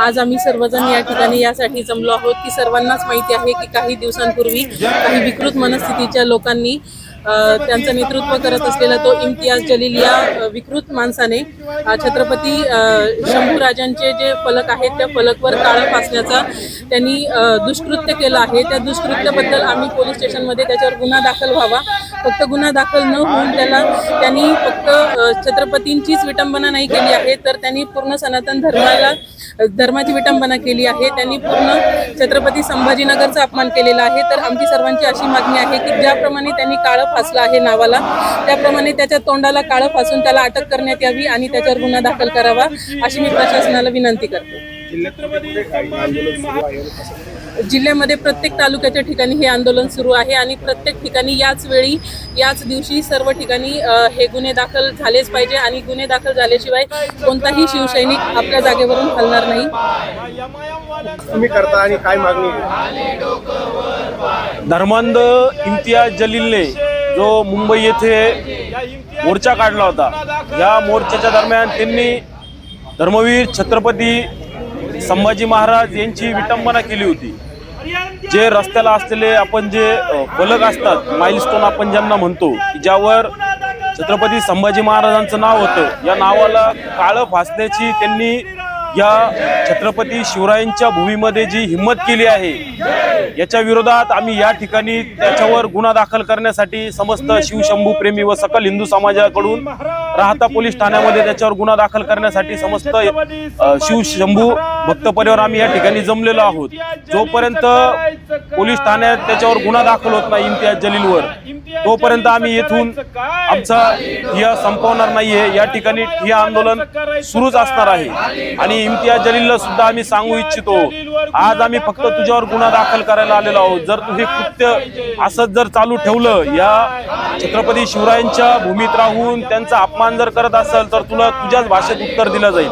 आज आम्ही सर्वजण या ठिकाणी यासाठी जमलो आहोत की सर्वांनाच माहिती आहे की काही दिवसांपूर्वी काही विकृत मनस्थितीच्या लोकांनी त्यांचं नेतृत्व करत असलेला तो इम्तियाज जलील या विकृत माणसाने छत्रपती शंभूराजांचे जे फलक आहेत त्या फलकवर काळं फासण्याचा त्यांनी दुष्कृत्य केलं आहे. त्या दुष्कृत्याबद्दल आम्ही पोलीस स्टेशनमध्ये त्याच्यावर गुन्हा दाखल व्हावा. फक्त गुन्हा दाखल न होऊन त्याला त्यांनी फक्त छत्रपतींचीच विटंबना नाही केली आहे तर त्यांनी पूर्ण सनातन धर्माला धर्माची विटंबना केली आहे. त्यांनी पूर्ण छत्रपती संभाजीनगरचा अपमान केलेला आहे. तर आमची सर्वांची अशी मागणी आहे की ज्याप्रमाणे त्यांनी काळं फासलं आहे नावाला त्याप्रमाणे त्याच्या तोंडाला काळं फासून त्याला अटक करण्यात यावी आणि त्याच्यावर गुन्हा दाखल करावा अशी मी प्रशासनाला विनंती करते. जिल्ह्यामध्ये प्रत्येक तालुक्याच्या ठिकाणी हे आंदोलन सुरू आहे आणि प्रत्येक ठिकाणी याच वेळी याच दिवशी सर्व ठिकाणी हे गुन्हे दाखल झालेच पाहिजे आणि गुन्हे दाखल झाल्याशिवाय कोणताही शिवसैनिक आपल्या जागेवरून हलणार नाही तुम्ही करता आणि काय मागणी? धर्मांध इम्तियाज जलीलने जो मुंबई येथे मोर्चा काढला होता या मोर्चाच्या दरम्यान त्यांनी धर्मवीर छत्रपती संभाजी महाराज यांची विटंबना केली होती. जे रस्त्याला असलेले आपण जे फलक असतात माइलस्टोन आपण ज्यांना म्हणतो की ज्यावर छत्रपती संभाजी महाराजांचं नाव होतं या नावाला काळं फासण्याची त्यांनी या छत्रपती शिवरायांच्या भूमीमध्ये जी हिंमत केली आहे याच्या विरोधात आम्ही या ठिकाणी त्याच्यावर गुन्हा दाखल करण्यासाठी समस्त शिवशंभू प्रेमी व सकल हिंदू समाजाकडून राहता पोलीस ठाण्यामध्ये त्याच्यावर गुन्हा दाखल करण्यासाठी समस्त अ, शिवशंभू भक्त परिवार आम्ही या ठिकाणी जमलेलो आहोत. जोपर्यंत पोलीस ठाण्यात त्याच्यावर गुन्हा दाखल होत नाही इम्तियाज जलीलवर तोपर्यंत आम्ही येथून आमचा ठिया संपवणार नाहीये. या ठिकाणी ठिया आंदोलन सुरूच असणार आहे. आणि इम्तियाज जलीलला सुद्धा आम्ही सांगू इच्छितो आज आम्ही फक्त तुझ्यावर गुन्हा दाखल करायला आलेलो आहोत. जर तू हे कृत्य असंच जर चालू ठेवलं या छत्रपती शिवरायांच्या भूमीत राहून त्यांचा अपमान जर करत असेल तर तुला तुझ्याच भाषेत उत्तर दिलं जाईल.